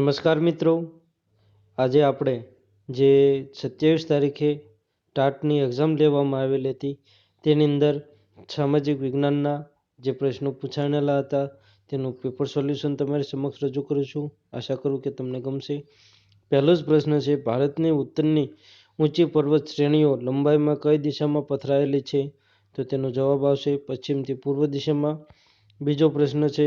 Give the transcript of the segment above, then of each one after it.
નમસ્કાર મિત્રો. આજે આપણે જે સત્યાવીસ તારીખે ટાટની એક્ઝામ લેવામાં આવેલી હતી, તેની અંદર સામાજિક વિજ્ઞાનના જે પ્રશ્નો પૂછાયેલા હતા, તેનું પેપર સોલ્યુશન તમારી સમક્ષ રજૂ કરું છું. આશા કરું કે તમને ગમશે. પહેલો જ પ્રશ્ન છે, ભારતની ઉત્તરની ઊંચી પર્વત શ્રેણીઓ લંબાઈમાં કઈ દિશામાં પથરાયેલી છે? તો તેનો જવાબ આવશે પશ્ચિમથી પૂર્વ દિશામાં. બીજો પ્રશ્ન છે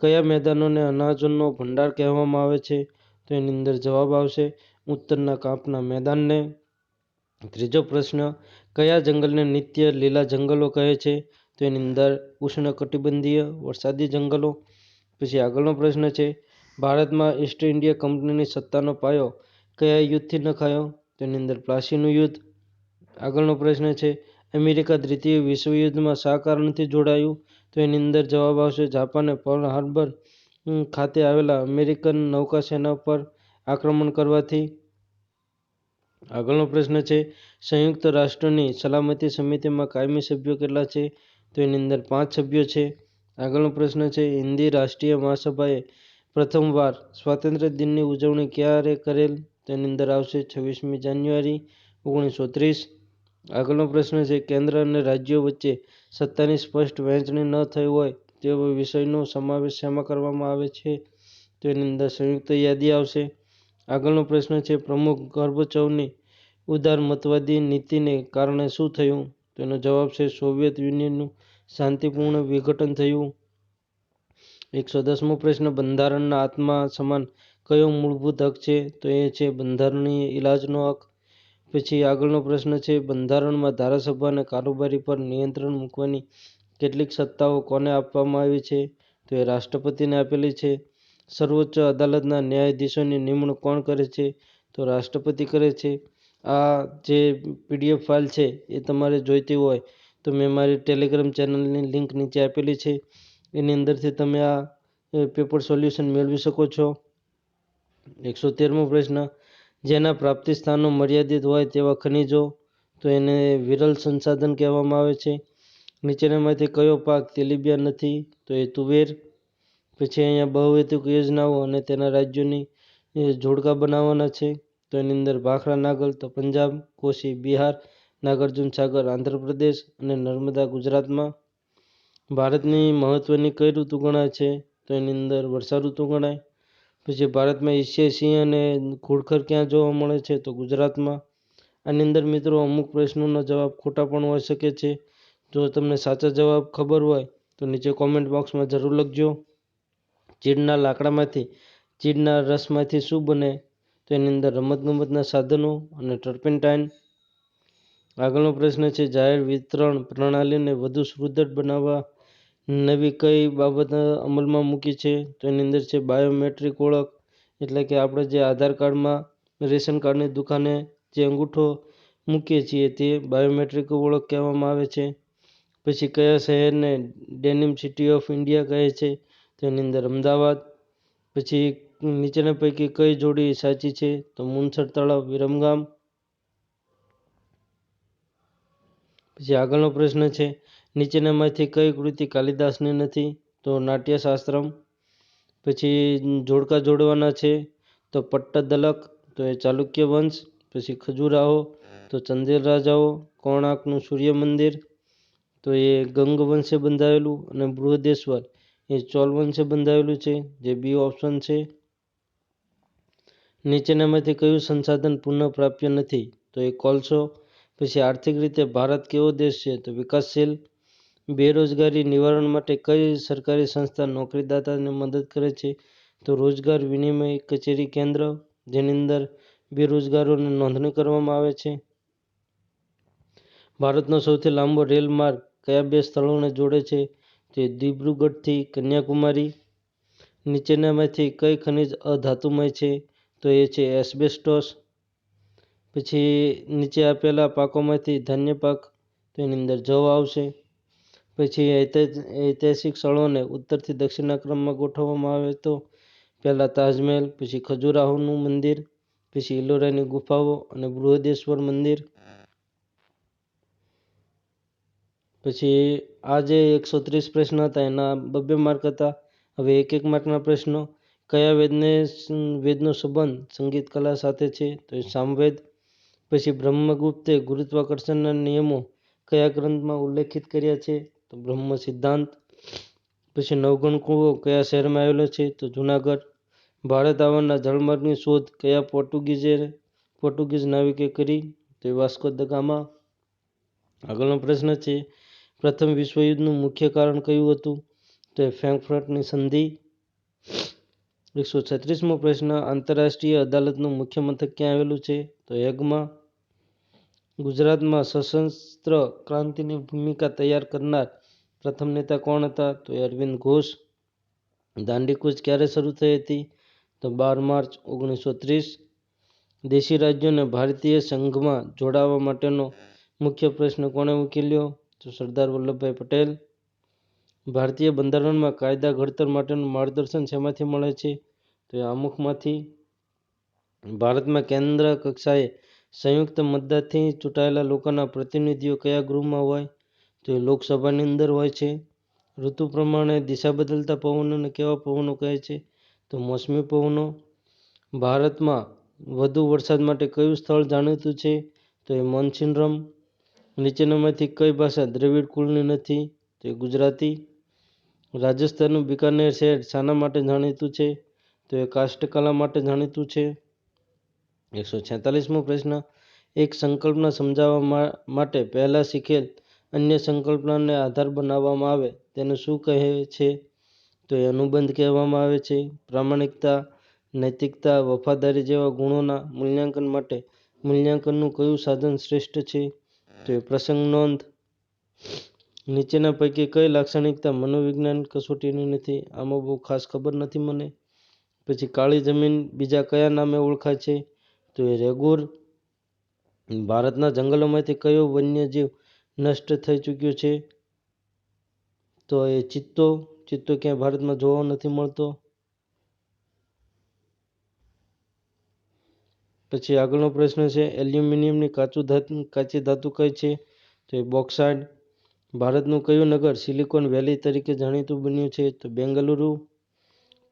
કયા મેદાનોને અનાજનો ભંડાર કહેવામાં આવે છે? તો એની અંદર જવાબ આવશે ઉત્તરના કાંપના મેદાનને. ત્રીજો પ્રશ્ન, કયા જંગલને નિત્ય લીલા જંગલો કહે છે? તો એની અંદર ઉષ્ણકટિબંધીય વરસાદી જંગલો. પછી આગળનો પ્રશ્ન છે, ભારતમાં ઈસ્ટ ઇન્ડિયા કંપનીની સત્તાનો પાયો કયા યુદ્ધથી નખાયો? તેની અંદર પ્લાસીનું યુદ્ધ. આગળનો પ્રશ્ન છે, અમેરિકા દ્વિતીય વિશ્વયુદ્ધમાં શા કારણથી જોડાયું? તો એની અંદર જવાબ આવશે જાપાને પર્લ હાર્બર ખાતે આવેલા અમેરિકન નૌકાસેના પર આક્રમણ કરવાથી. આગળનો પ્રશ્ન છે, સંયુક્ત રાષ્ટ્રની સલામતી સમિતિમાં કાયમી સભ્યો કેટલા છે? તો એની અંદર પાંચ સભ્યો છે. આગળનો પ્રશ્ન છે, હિન્દી રાષ્ટ્રીય મહાસભાએ પ્રથમવાર સ્વાતંત્ર્ય દિનની ઉજવણી ક્યારે કરેલ? તેની અંદર આવશે છવ્વીસમી જાન્યુઆરી, ઓગણીસો ત્રીસ. આગળનો પ્રશ્ન છે, કેન્દ્ર અને રાજ્યો વચ્ચે સત્તાની સ્પષ્ટ વહેંચણી ન થઈ હોય તેવો વિષયનો સમાવેશ શેમાં કરવામાં આવે છે? તો એની અંદર સંયુક્ત યાદી આવશે. આગળનો પ્રશ્ન છે, પ્રમુખ ગર્ભચૌની ઉદારમતવાદી નીતિને કારણે શું થયું? તેનો જવાબ છે, સોવિયત યુનિયનનું શાંતિપૂર્ણ વિઘટન થયું. એકસો દસમો પ્રશ્ન, બંધારણના આત્મા સમાન કયો મૂળભૂત હક છે? તો એ છે, બંધારણીય ઇલાજનો હક. પછી આગળનો પ્રશ્ન છે, બંધારણમાં ધારાસભા અને કારોબારી પર નિયંત્રણ મૂકવાની કેટલીક સત્તાઓ કોને આપવામાં આવી છે? તો એ રાષ્ટ્રપતિને આપેલી છે. સર્વોચ્ચ અદાલતના ન્યાયાધીશોની નિમણૂક કોણ કરે છે? તો રાષ્ટ્રપતિ કરે છે. આ જે પીડીએફ ફાઇલ છે, એ તમારે જોઈતી હોય તો મેં મારી ટેલિગ્રામ ચેનલની લિંક નીચે આપેલી છે. એની અંદરથી તમે આ પેપર સોલ્યુશન મેળવી શકો છો. એકસો તેરમો પ્રશ્ન જેના પ્રાપ્તિ સ્થાનો મર્યાદિત હોય તેવા ખનિજો, તો એને વિરલ સંસાધન કહેવામાં આવે છે. નીચેનામાંથી કયો પાક તેલીબિયા નથી, તો એ તુવેર. પછી અહીંયા બહુહેતુક યોજનાઓ અને તેના રાજ્યોની જોડકા બનાવવાના છે. તો એની અંદર ભાખરા નાગલ, તો પંજાબ, કોશી, બિહાર, નાગાર્જુન સાગર, આંધ્રપ્રદેશ અને નર્મદા ગુજરાતમાં. ભારતની મહત્ત્વની કઈ ઋતુ ગણાય છે? તો એની અંદર વર્ષા ઋતુ ગણાય. પછી ભારતમાં એશિયાઈ સિંહ અને ઘુડખર ક્યાં જોવા મળે છે તો ગુજરાતમાં. આની અંદર મિત્રો અમુક પ્રશ્નોના જવાબ ખોટા પણ હોઈ શકે છે. જો તમને સાચા જવાબ ખબર હોય તો નીચે કોમેન્ટ બોક્સમાં જરૂર લખજો. ચીડના લાકડામાંથી, ચીડના રસમાંથી શું બને તો એની અંદર રમતગમતના સાધનો અને ટર્પેન્ટાઇન આગળનો પ્રશ્ન છે, જાહેર વિતરણ પ્રણાલીને વધુ સુદૃઢ બનાવવા નવી કઈ બાબત અમલમાં મૂકી છે? તો એની અંદર છે બાયોમેટ્રિક ઓળખ. એટલે કે આપણે જે આધાર કાર્ડમાં રેશન કાર્ડની દુકાને જે અંગૂઠો મૂકીએ છીએ તે બાયોમેટ્રિક ઓળખ કહેવામાં આવે છે. પછી કયા શહેરને ડેનિમ સિટી ઓફ ઇન્ડિયા કહે છે? તો એની અંદર અમદાવાદ. પછી નીચેના પૈકી કઈ જોડી સાચી છે? તો મુનસર તળાવ, વિરમગામ. પછી આગળનો પ્રશ્ન છે નીચેનામાંથી કઈ કૃતિ કાલિદાસની નથી, તો નાટ્યશાસ્ત્રમ. પછી જોડકા જોડવાના છે, તો પટ્ટદલક, તો એ ચાલુક્ય વંશ. પછી ખજુરાહો, તો ચંદેલ રાજાઓ, કોણાર્કનું સૂર્ય મંદિર તો એ ગંગ વંશે બંધાયેલું અને બૃહદેશ્વર. એ ચોલ વંશે બંધાયેલું છે, જે બી ઓપ્શન છે. નીચેનામાંથી કયું સંસાધન પુનઃપ્રાપ્ય નથી, તો એ કોલસો. પછી આર્થિક રીતે ભારત કેવો દેશ છે, તો વિકાસશીલ. બેરોજગારી નિવારણ માટે કઈ સરકારી સંસ્થા નોકરીદાતાને મદદ કરે છે? તો રોજગાર વિનિમય કચેરી કેન્દ્ર, જેની અંદર બેરોજગારોને નોંધણી કરવામાં આવે છે. ભારતનો સૌથી લાંબો રેલ માર્ગ કયા બે સ્થળોને જોડે છે? તે દિબ્રુગઢથી કન્યાકુમારી, નીચેનામાંથી કઈ ખનિજ અધાતુમય છે? તો એ છે એસ્બેસ્ટોસ. પછી નીચે આપેલા પાકોમાંથી ધાન્ય પાક, તો એની અંદર જવ આવશે. પછી ઐતિહાસિક સ્થળોને ઉત્તરથી દક્ષિણના ક્રમમાં ગોઠવવામાં આવે તો પહેલાં તાજમહેલ, પછી ખજુરાહોનું મંદિર, પછી ઇલોરાની ગુફાઓ અને બૃહદેશ્વર મંદિર. પછી આ જે એકસો ત્રીસ પ્રશ્ન હતા એના બબ્બે માર્ક હતા. હવે એક એક માર્કના પ્રશ્નો. કયા વેદને વેદનો સંબંધ સંગીત કલા સાથે છે? તો એ સામવેદ. પછી બ્રહ્મગુપ્તે ગુરુત્વાકર્ષણના નિયમો કયા ગ્રંથમાં ઉલ્લેખિત કર્યા છે? તો બ્રહ્મ સિદ્ધાંત. પછી નવગણ કૂવો કયા શહેરમાં આવેલો છે? તો જુનાગઢ. ભારત આવવાના જળમાર્ગની શોધ કયા પોર્ટુગીઝે પોર્ટુગીઝ નાવિકે કરી. તો વાસ્કો દ ગામા. આગળનો પ્રશ્ન છે, પ્રથમ વિશ્વયુદ્ધનું મુખ્ય કારણ કયું હતું? તો એ ફ્રેન્કફર્ટની સંધિ. એકસો છત્રીસમો પ્રશ્ન, આંતરરાષ્ટ્રીય અદાલતનું મુખ્ય મથક ક્યાં આવેલું છે? તો હેગમાં ગુજરાતમાં સશસ્ત્ર ક્રાંતિની ભૂમિકા તૈયાર કરનાર પ્રથમ નેતા કોણ હતા? તો એ અરવિંદ ઘોષ. દાંડીકૂચ ક્યારે શરૂ થઈ હતી? તો બાર માર્ચ ઓગણીસો ત્રીસ. દેશી રાજ્યોને ભારતીય સંઘમાં જોડાવા માટેનો મુખ્ય પ્રશ્ન કોણે ઉકેલ્યો? તો સરદાર વલ્લભભાઈ પટેલ. ભારતીય બંધારણમાં કાયદા ઘડતર માટેનું માર્ગદર્શન શેમાંથી મળે છે? તો એ અમુકમાંથી ભારતમાં કેન્દ્ર કક્ષાએ સંયુક્ત મતદાનથી ચૂંટાયેલા લોકોના પ્રતિનિધિઓ કયા ગૃહમાં હોય, તો એ લોકસભાની અંદર હોય છે. ઋતુ પ્રમાણે દિશા બદલતા પવનોને કેવા પવનો કહે છે, તો મોસમી પવનો. ભારતમાં વધુ વરસાદ માટે કયું સ્થળ જાણીતું છે, તો એ મોન્સિનરમ. નીચેનામાંથી કઈ ભાષા દ્રવિડ કુળની નથી, તો એ ગુજરાતી. રાજસ્થાનનું બિકાનેર શહેર શાના માટે જાણીતું છે, તો એ કાષ્ઠકલા માટે જાણીતું છે. એકસો છેતાલીસમો પ્રશ્ન. એક સંકલ્પના સમજાવવા માટે પહેલાં શીખેલ અન્ય સંકલ્પનાને આધાર બનાવવામાં આવે તેને શું કહે છે? તો એ અનુબંધ કહેવામાં આવે છે. પ્રામાણિકતા, નૈતિકતા, વફાદારી જેવા ગુણોના મૂલ્યાંકન માટે મૂલ્યાંકનનું કયું સાધન શ્રેષ્ઠ છે? તો એ પ્રસંગ નોંધ. નીચેના પૈકી કઈ લાક્ષણિકતા મનોવિજ્ઞાન કસોટીની નથી? આમાં બહુ ખાસ ખબર નથી મને. પછી કાળી જમીન બીજા કયા નામે ઓળખાય છે? તો એ રેગુર ભારતના જંગલોમાંથી કયો વન્યજીવ નષ્ટ થઈ ચૂક્યો છે? તો એ ચિત્તો ચિત્તો ક્યાંય ભારતમાં જોવા નથી મળતો? પછી આગળનો પ્રશ્ન છે, એલ્યુમિનિયમની કાચું ધાતુ, કાચી ધાતુ કઈ છે? તો એ બોક્સાઇડ, ભારતનું કયું નગર સિલિકોન વેલી તરીકે જાણીતું બન્યું છે? તો બેંગલુરુ.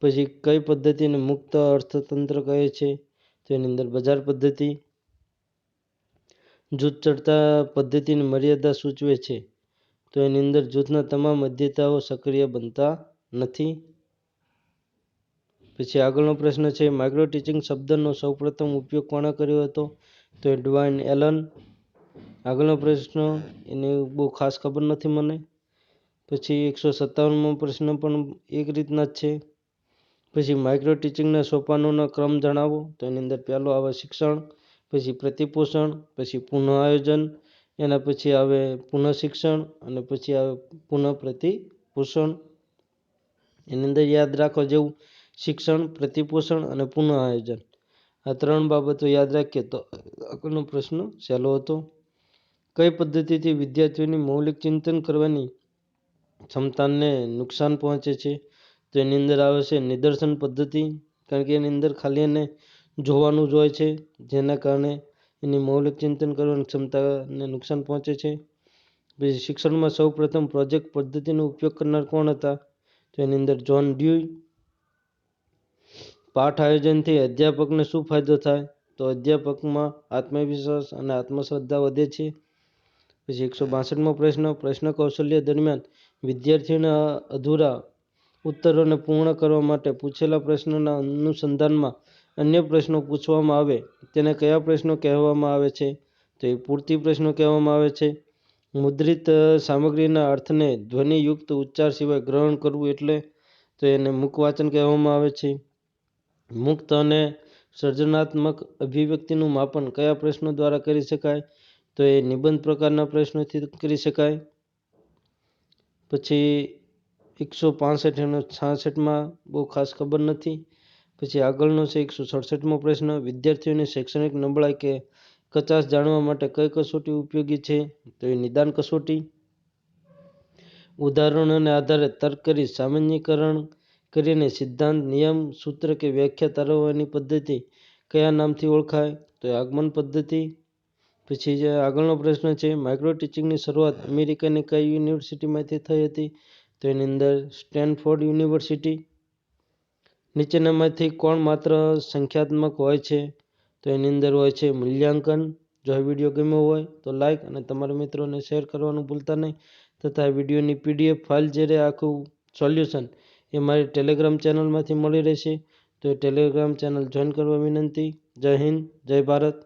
પછી કઈ પદ્ધતિને મુક્ત અર્થતંત્ર કહે છે? તો એની અંદર બજાર પદ્ધતિ, જૂથ ચડતા પદ્ધતિની મર્યાદા સૂચવે છે. તો એની અંદર જૂથના તમામ અધ્યતાઓ સક્રિય બનતા નથી. પછી આગળનો પ્રશ્ન છે માઇક્રો ટીચિંગ શબ્દનો સૌપ્રથમ ઉપયોગ કોણે કર્યો હતો? તો એ ડવાઇન એલન. આગળનો પ્રશ્ન, એને બહુ ખાસ ખબર નથી મને. પછી એકસો સત્તાવનમો પ્રશ્ન પણ એક રીતના જ છે. પછી માઇક્રો ટીચિંગના સોપાનોના ક્રમ જણાવો, તો એની અંદર પહેલો આવે શિક્ષણ, પછી પ્રતિપોષણ, પછી પુનઃ આયોજન, એના પછી આવે પુનઃ શિક્ષણ, અને પછી આવે પુનઃ પ્રતિપોષણ. એની અંદર યાદ રાખવા જેવું શિક્ષણ, પ્રતિપોષણ અને પુનઃ આયોજન. આ ત્રણ બાબતો યાદ રાખીએ તો આગળનો પ્રશ્ન સહેલો હતો. કઈ પદ્ધતિથી વિદ્યાર્થીઓની મૌલિક ચિંતન કરવાની ક્ષમતાને નુકસાન પહોંચે છે? તો એની અંદર આવે છે નિદર્શન પદ્ધતિ, કારણ કે એની અંદર ખાલી એને જોવાનું જ હોય છે, જેના કારણે એની મૌલિક ચિંતન કરવાની ક્ષમતાને નુકસાન પહોંચે છે. પછી શિક્ષણમાં સૌ પ્રથમ પ્રોજેક્ટ પદ્ધતિનો ઉપયોગ કરનાર કોણ હતા? તો એની અંદર જોન ડ્યુ પાઠ આયોજનથી અધ્યાપકને શું ફાયદો થાય? તો અધ્યાપકમાં આત્મવિશ્વાસ અને આત્મશ્રદ્ધા વધે છે. પછી એકસો બાસઠમો પ્રશ્ન પ્રશ્ન કૌશલ્ય દરમિયાન વિદ્યાર્થીઓના અધૂરા ઉત્તરોને પૂર્ણ કરવા માટે પૂછેલા પ્રશ્નોના અનુસંધાનમાં અન્ય પ્રશ્નો પૂછવામાં આવે, તેને કયા પ્રશ્નો કહેવામાં આવે છે? તો એ પૂરતી પ્રશ્નો કહેવામાં આવે છે. મુદ્રિત સામગ્રીના અર્થને ધ્વનિયુક્ત ઉચ્ચાર સિવાય ગ્રહણ કરવું એટલે તો એને મુખવાચન કહેવામાં આવે છે. મુક્ત અને સર્જનાત્મક અભિવ્યક્તિનું માપન કયા પ્રશ્નો દ્વારા કરી શકાય? તો એ નિબંધ પ્રકારના પ્રશ્નોથી કરી શકાય. પછી એકસો પાંસઠ અને છાસઠમાં બહુ ખાસ ખબર નથી. પછી આગળનો છે એકસો સડસઠમો પ્રશ્ન. વિદ્યાર્થીઓની શૈક્ષણિક નબળાઈ કે કચાશ જાણવા માટે કઈ કસોટી ઉપયોગી છે? તો એ નિદાન કસોટી. ઉદાહરણોને આધારે તર્ક કરી સામાન્યકરણ કરીને સિદ્ધાંત, નિયમ, સૂત્ર કે વ્યાખ્યા તારવવાની પદ્ધતિ કયા નામથી ઓળખાય? તો એ આગમન પદ્ધતિ. પછી જે આગળનો પ્રશ્ન છે માઇક્રો ટીચિંગની શરૂઆત અમેરિકાની કઈ યુનિવર્સિટીમાંથી થઈ હતી? તો એની અંદર સ્ટેનફોર્ડ યુનિવર્સિટી, નીચેનામાંથી કોણ માત્ર સંખ્યાત્મક હોય છે, તો એની અંદર હોય છે મૂલ્યાંકન. જો આ વીડિયો ગમ્યો હોય તો લાઇક અને તમારા મિત્રોને શેર કરવાનું ભૂલતા નહીં, તથા વિડીયોની પીડીએફ ફાઇલ જ્યારે આખું સોલ્યુશન એ મારી ટેલિગ્રામ ચેનલમાંથી મળી રહેશે. તો એ ટેલિગ્રામ ચેનલ જોઈન કરવા વિનંતી. જય હિન્દ, જય ભારત.